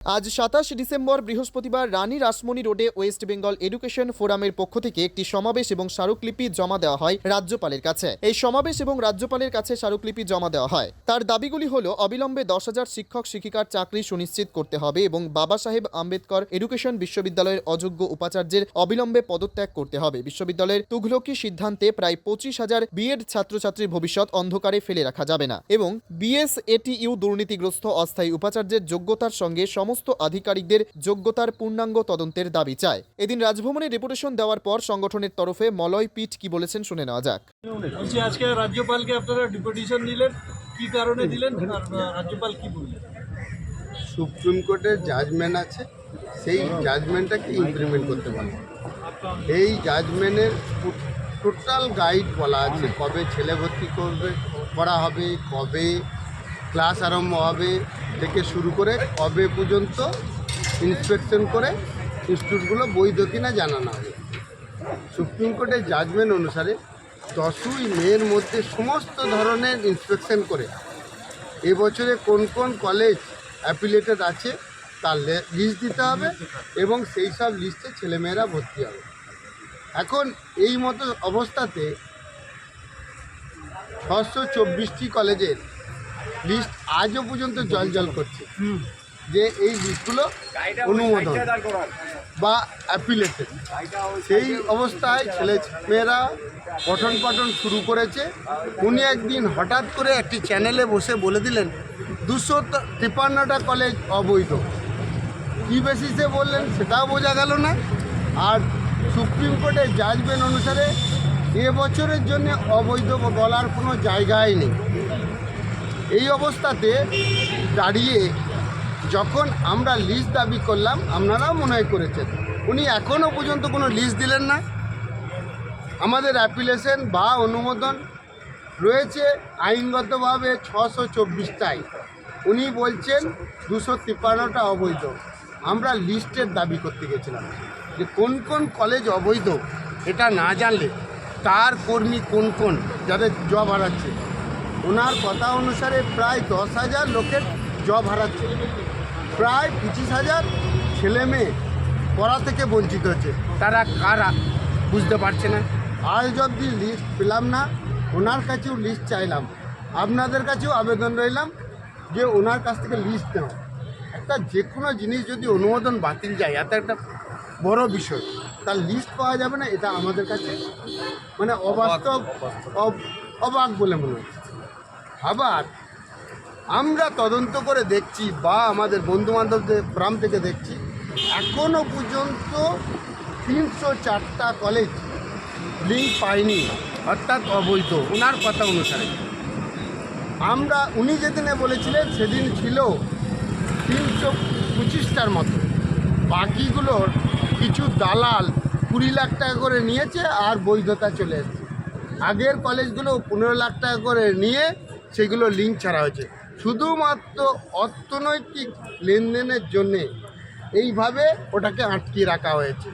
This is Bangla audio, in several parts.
আজ সাতাশ ডিসেম্বর বৃহস্পতিবার রানী রাসমণি রোডে ওয়েস্ট বেঙ্গল এডুকেশন ফোরামের পক্ষ থেকে একটি সমাবেশ এবং স্মারকলিপি জমা দেওয়া হয় রাজ্যপালের কাছে। এই সমাবেশ এবং রাজ্যপালের কাছে স্মারকলিপি জমা দেওয়া হয়। তার দাবিগুলি হল, অবিলম্বে দশ হাজার শিক্ষক, শিক্ষিকার চাকরি সুনিশ্চিত করতে হবে এবং বাবা সাহেব আম্বেদকর এডুকেশন বিশ্ববিদ্যালয়ের অযোগ্য উপাচার্যের অবিলম্বে পদত্যাগ করতে হবে। বিশ্ববিদ্যালয়ের তুঘলকি সিদ্ধান্তে প্রায় পঁচিশ হাজার বিএড ছাত্রছাত্রীর ভবিষ্যৎ অন্ধকারে ফেলে রাখা যাবে না এবং বিএস এটিইউ দুর্নীতিগ্রস্ত অস্থায়ী উপাচার্যের যোগ্যতার সঙ্গে সমস্ত আধিকারিকদের যোগ্যতার পূর্ণাঙ্গ তদন্তের দাবি চায়। এদিন রাজভবনে ডেপুটেশন দেওয়ার পর সংগঠনের তরফে মলয় পিঠ কি বলেছেন শুনে নেওয়া যাক। আজকে রাজ্যপালকে আপনারা ডিপুটেশন দিলেন কি কারণে দিলেন রাজ্যপাল কি বললেন? সুপ্রিম কোর্টের জাজমেন্ট আছে সেই জাজমেন্টটাকে ইমপ্লিমেন্ট করতে পারে এই জাজমেন্টের টোটাল গাইড বলা আছে কবে ছেলে ভর্তি করবে করা হবে কবে ক্লাস আরম্ভ হবে থেকে শুরু করে কবে পর্যন্ত ইন্সপেকশন করে ইনস্টিটিউটগুলো বৈধ কিনা জানানো হবে। সুপ্রিম কোর্টের জাজমেন্ট অনুসারে দশই মেয়ের মধ্যে সমস্ত ধরনের ইন্সপেকশন করে। এবছরে কোন কোন কলেজ অ্যাপিলেটেড আছে তার লিস্ট দিতে হবে এবং সেই সব লিস্টে ছেলেমেয়েরা ভর্তি হবে। এখন এই মতো অবস্থাতে ছশো চব্বিশটি কলেজের লিস্ট আজও পর্যন্ত জল জল করছে। যে এই লিস্টগুলো অনুমোদন বা অ্যাপিলেটেড সেই অবস্থায় ছেলে মেয়েরা পঠন পাঠন শুরু করেছে। উনি একদিন হঠাৎ করে একটি চ্যানেলে বসে বলে দিলেন দুশো তিপ্পান্নটা কলেজ অবৈধ। কী বেসিসে বললেন সেটাও বোঝা গেল না। আর সুপ্রিম কোর্টের জাজমেন্ট অনুসারে এবছরের জন্য অবৈধ বলার কোনো জায়গাই নেই। এই অবস্থাতে দাঁড়িয়ে যখন আমরা লিস্ট দাবি করলাম, আপনারাও মনে হয় করেছেন। উনি এখনও পর্যন্ত কোনো লিস্ট দিলেন না। আমাদের অ্যাপ্লিকেশন বা অনুমোদন রয়েছে আইনগতভাবে ছশো চব্বিশটায় উনি বলছেন দুশো তিপ্পান্নটা অবৈধ। আমরা লিস্টের দাবি করতে গেছিলাম যে কোন কোন কলেজ অবৈধ, এটা না জানলে তার কর্মী কোন কোন যাদের জব হারাচ্ছে। ওনার কথা অনুসারে প্রায় দশ হাজার লোকের জব হারাচ্ছে। প্রায় পঁচিশ হাজার ছেলে মেয়ে পড়া থেকে বঞ্চিত হচ্ছে। তারা কারা? বুঝতে পারছে না। আজ অবধি লিস্ট পেলাম না। ওনার কাছেও লিস্ট চাইলাম। আপনাদের কাছেও আবেদন রইলাম যে ওনার কাছ থেকে লিস্ট নেওয়া। একটা যে কোনো জিনিস যদি অনুমোদন বাতিল যায় এত একটা বড় বিষয়। তার লিস্ট পাওয়া যাবে না এটা আমাদের কাছে মানে অবাস্তব। অব- অবাক বলে মনে হচ্ছে। আবার আমরা তদন্ত করে দেখছি বা আমাদের বন্ধু বান্ধবদের ফ্রাম থেকে দেখছি এখনও পর্যন্ত তিনশো চারটা কলেজ লিঙ্ক পায়নি, অর্থাৎ অবৈধ ওনার কথা অনুসারে। আমরা, উনি যেদিনে বলেছিলেন, সেদিন ছিল তিনশো পঁচিশটার মতো। বাকিগুলোর কিছু দালাল কুড়ি লাখ টাকা করে নিয়েছে আর বৈধতা চলে এসেছে। আগের কলেজগুলো পনেরো লাখ টাকা করে নিয়ে সেগুলো লিঙ্ক ছাড়া হয়েছে। শুধুমাত্র অর্থনৈতিক লেনদেনের জন্যে এইভাবে ওটাকে আটকিয়ে রাখা হয়েছে।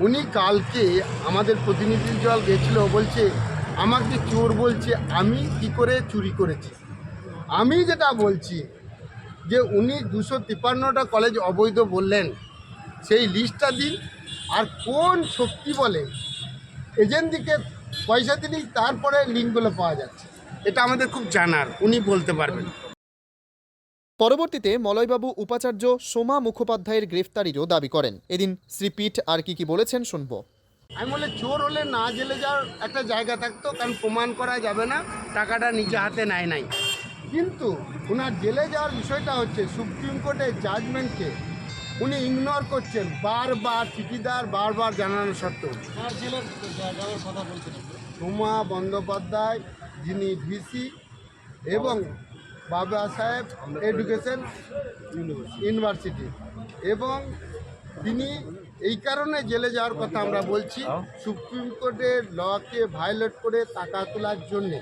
উনি কালকে আমাদের প্রতিনিধি দল গেছিল, বলছে, আমাকে চোর বলছে, আমি কি করে চুরি করেছি? আমি যেটা বলছি, যে উনি দুশো তিপ্পান্নটা কলেজ অবৈধ বললেন। সেই লিস্টটা দিন। আর কোন শক্তি বলে এজেন্ট দিকে পয়সা দিলেই তারপরে লিঙ্কগুলো পাওয়া যাচ্ছে। এটা আমাদের খুব জানার উনি বলতে পারবেন। পরবর্তীতে মলয়বাবু উপাচার্য সোমা মুখোপাধ্যায়ের গ্রেফতারিরও দাবি করেন। এদিন শ্রীপীঠ আর কি কি বলেছেন শুনব। আমি বলে চোর হলে না জেলে যাওয়ার একটা জায়গা থাকতো কারণ প্রমাণ করা যাবে না টাকাটা নিজে হাতে নেয় নাই। কিন্তু ওনার জেলে যাওয়ার বিষয়টা হচ্ছে সুপ্রিম কোর্টের জাজমেন্টকে উনি ইগনোর করছেন বারবার চিঠিদার বারবার জানানো সত্ত্বেও? সোমা বন্দ্যোপাধ্যায় যিনি ভিসি এবং বাবা সাহেব এডুকেশন ইউনিভার্সিটি এবং তিনি এই কারণে জেলে যাওয়ার কথা আমরা বলছি, সুপ্রিম কোর্টের লকে ভায়োলেট করে টাকা তোলার জন্যে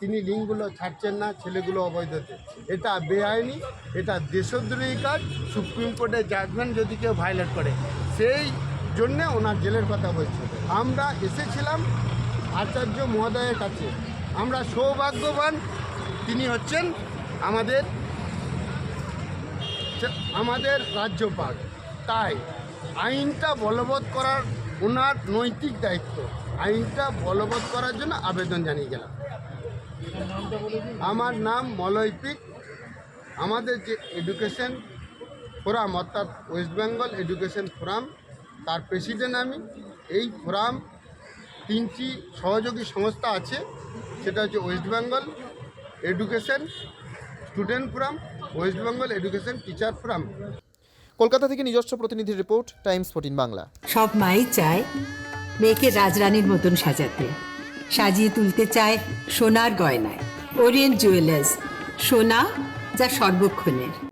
তিনি লিঙ্কগুলো ছাড়ছেন না, ছেলেগুলো অবৈধতে। এটা বেআইনি, এটা দেশদ্রোহী কাজ, সুপ্রিম কোর্টের জাজমেন্ট যদি কেউ ভায়োলেট করে, সেই জন্যে ওনার জেলের কথা বলছি। আমরা এসেছিলাম আচার্য মহোদয়ের কাছে। আমরা সৌভাগ্যবান তিনি হচ্ছেন আমাদের আমাদের রাজ্যপাল। তাই আইনটা বলবৎ করার ওনার নৈতিক দায়িত্ব। আইনটা বলবৎ করার জন্য আবেদন জানিয়ে গেলাম। আমার নাম মলয় পিক। আমাদের যে এডুকেশন ফোরাম অর্থাৎ ওয়েস্ট বেঙ্গল এডুকেশন ফোরাম, তার প্রেসিডেন্ট আমি। এই ফোরাম তিনটি সহযোগী সংস্থা আছে। সেটা হচ্ছে West Bengal education student forum West Bengal education teacher forum Kolkata থেকে নিজস্ব প্রতিনিধির রিপোর্ট টাইমস ফোর্টিন বাংলা। সব মাই চায় মেয়েকে রাজরানীর মতন সাজাতে। সাজিয়ে তুলতে চায় সোনার গয়নায়। ওরিয়েন্ট জুয়েলার্স সোনা যা সর্বক্ষণের।